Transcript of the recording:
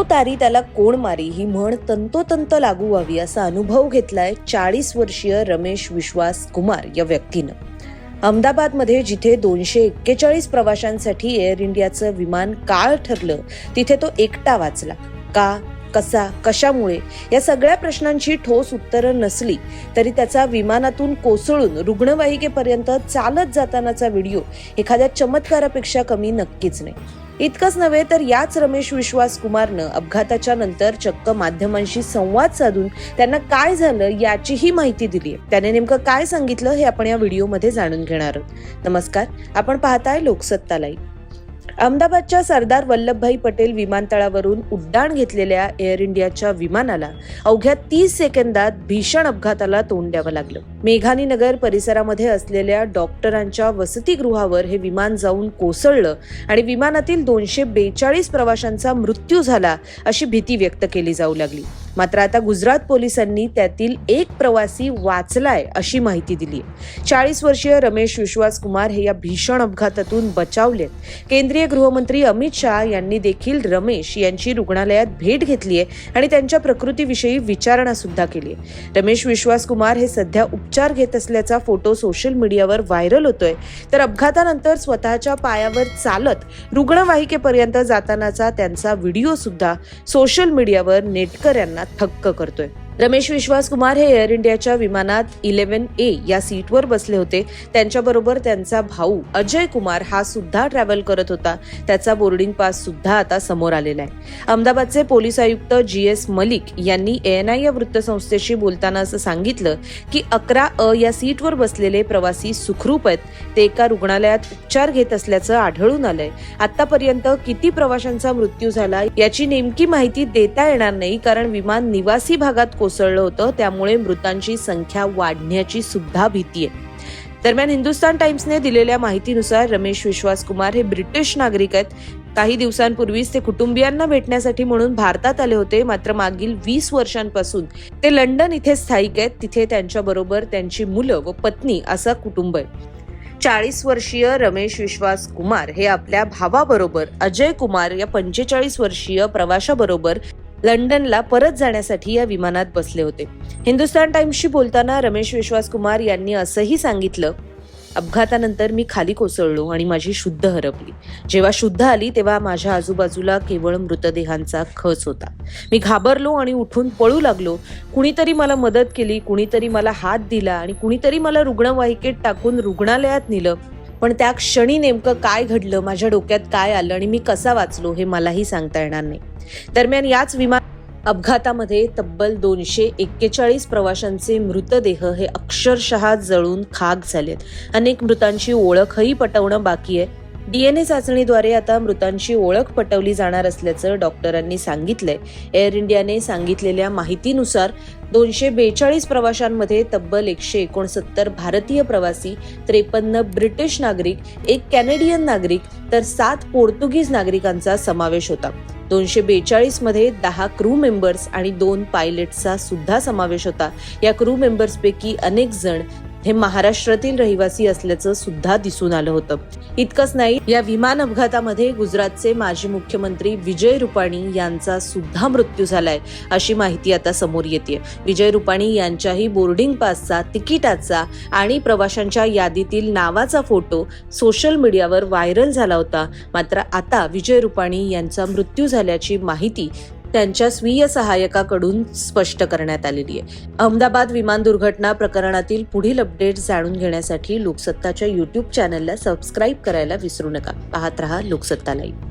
देव तारी त्याला कोण मारी? ही म्हण तंतोतंत लागू व्हावी असा अनुभव घेतलाय चाळीस वर्षीय रमेश विश्वास कुमार या व्यक्तीनं. अहमदाबादमध्ये जिथे दोनशे एक्केचाळीस प्रवाशांसाठी एअर इंडियाचं विमान काळ ठरलं तिथे तो एकटा वाचला. का? कसा कशामुळे? या सगळ्या प्रश्नांची ठोस उत्तरं नसली तरी त्याचा विमानातून कोसळून रुग्णवाहिकेपर्यंत चालत जातानाचा व्हिडिओ एखाद्या चमत्कारापेक्षा कमी नक्कीच नाही. इतकंच नव्हे तर याच रमेश विश्वास कुमारनं अपघाताच्या नंतर चक्क माध्यमांशी संवाद साधून त्यांना काय झालं याचीही माहिती दिली आहे त्याने नेमकं काय सांगितलं हे आपण या व्हिडिओमध्ये जाणून घेणार आहोत. नमस्कार आपण पाहताय लोकसत्ता लाईव्ह. अहमदाबादच्या सरदार वल्लभभाई पटेल विमानतळावरून उड्डाण घेतलेल्या एअर इंडियाच्या विमानाला अवघ्या तीस सेकंदात भीषण अपघाताला तोंड द्यावं लागलं. मेघानी नगर परिसरामध्ये असलेल्या डॉक्टरांच्या वसतिगृहावर हे विमान जाऊन कोसळलं आणि विमानातील दोनशे बेचाळीस प्रवाशांचा मृत्यू झाला अशी भीती व्यक्त केली जाऊ लागली. मात्र आता गुजरात पोलिसांनी त्यातील एक प्रवासी वाचलाय अशी माहिती दिली. चाळीस वर्षीय रमेश विश्वास कुमार हे या भीषण अपघातातून बचावलेत. केंद्रीय गृहमंत्री अमित शहा यांनी देखील रमेश यांची रुग्णालयात भेट घेतली आहे आणि त्यांच्या प्रकृतीविषयी विचारणा सुद्धा केली आहे. रमेश विश्वास कुमार हे सध्या उपचार घेत असल्याचा फोटो सोशल मीडियावर व्हायरल होतोय. तर अपघातानंतर स्वतःच्या पायावर चालत रुग्णवाहिकेपर्यंत जातानाचा त्यांचा व्हिडिओ सुद्धा सोशल मीडियावर नेटकऱ्यांना मनात थक्क करतोय. रमेश विश्वास कुमार हे एअर इंडियाच्या विमानात इलेव्हन ए या सीटवर बसले होते. त्यांच्याबरोबर त्यांचा भाऊ अजय कुमार हा सुद्धा ट्रॅव्हल करत होता. त्याचा बोर्डिंग पास सुद्धा आता समोर आलेला आहे. अहमदाबादचे पोलीस आयुक्त जी एस मलिक यांनी एएनआय या वृत्तसंस्थेशी बोलताना असं सांगितलं की अकरा अ या सीटवर बसलेले प्रवासी सुखरूप आहेत. ते एका रुग्णालयात उपचार घेत असल्याचं आढळून आलंय. आतापर्यंत किती प्रवाशांचा मृत्यू झाला याची नेमकी माहिती देता येणार नाही कारण विमान निवासी भागात कोसळलं होतं. त्यामुळे मृतांची संख्या वाढण्याची सुद्धा भीती आहे. दरम्यान हिंदुस्तान टाइम्सने दिलेल्या माहितीनुसार रमेश विश्वास कुमार हे ब्रिटिश नागरिक आहेत. काही दिवसांपूर्वीच ते कुटुंबियांना भेटण्यासाठी म्हणून भारतात आले होते. मात्र मागील वीस वर्षांपासून ते लंडन इथे स्थायिक आहेत. तिथे त्यांच्याबरोबर त्यांची मुलं व पत्नी असं कुटुंब आहे. चाळीस वर्षीय रमेश विश्वास कुमार हे आपल्या भावाबरोबर अजय कुमार या पंचेचाळीस वर्षीय प्रवाशाबरोबर लंडनला परत जाण्यासाठी या विमानात बसले होते. हिंदुस्तान टाइम्सशी बोलताना रमेश विश्वास कुमार यांनी असंही सांगितलं अपघातानंतर मी खाली कोसळलो आणि माझी शुद्ध हरपली. जेव्हा शुद्ध आली तेव्हा माझ्या आजूबाजूला केवळ मृतदेहांचा खच होता. मी घाबरलो आणि उठून पळू लागलो. कुणीतरी मला मदत केली कुणीतरी मला हात दिला आणि कुणीतरी मला रुग्णवाहिकेत टाकून रुग्णालयात नेलं. पण त्या क्षणी नेमकं काय घडलं? माझ्या डोक्यात काय आलं? आणि मी कसा वाचलो? हे मलाही सांगता येणार नाही. दरम्यान याच विमान अपघातामध्ये तब्बल दोनशे एक्केचाळीस प्रवाशांचे मृतदेह हे अक्षरशः जळून खाक झालेत. अनेक मृतांची ओळखही पटवणं बाकी आहे. डीएनए चाचणीद्वारे आता मृतांची ओळख पटवली जाणार असल्याचं डॉक्टरांनी सांगितलंय. एअर इंडियाने सांगितलेल्या माहितीनुसार दोनशे बेचाळीस प्रवाशांमध्ये तब्बल एकशे एकोणसत्तर भारतीय प्रवासी त्रेपन्न ब्रिटिश नागरिक एक कॅनेडियन नागरिक तर सात पोर्तुगीज नागरिकांचा समावेश होता. दोनशे बेचाळीसमध्ये दहा क्रू मेंबर्स आणि दोन पायलटचा सुद्धा समावेश होता. या क्रू मेंबर्सपैकी अनेक जण हे महाराष्ट्रातील रहिवासी असल्याचं सुद्धा दिसून आलं होतं. इतकंच नाही या विमान अपघातामध्ये गुजरातचे माजी मुख्यमंत्री विजय रुपाणी यांचा सुद्धा मृत्यू झालाय अशी माहिती आता समोर येते विजय रुपाणी यांच्याही बोर्डिंग पासचा तिकिटाचा आणि प्रवाशांच्या यादीतील नावाचा फोटो सोशल मीडियावर व्हायरल झाला होता. मात्र आता विजय रुपाणी यांचा मृत्यू झाल्याची माहिती त्यांच्या स्वीय सहाय्यकाकडून स्पष्ट करण्यात आलेली आहे. अहमदाबाद विमान दुर्घटना प्रकरणातील पुढील अपडेट जाणून घेण्यासाठी लोकसत्ताच्या युट्यूब चॅनलला सबस्क्राईब करायला विसरू नका. पाहत रहा लोकसत्ता लाईव्ह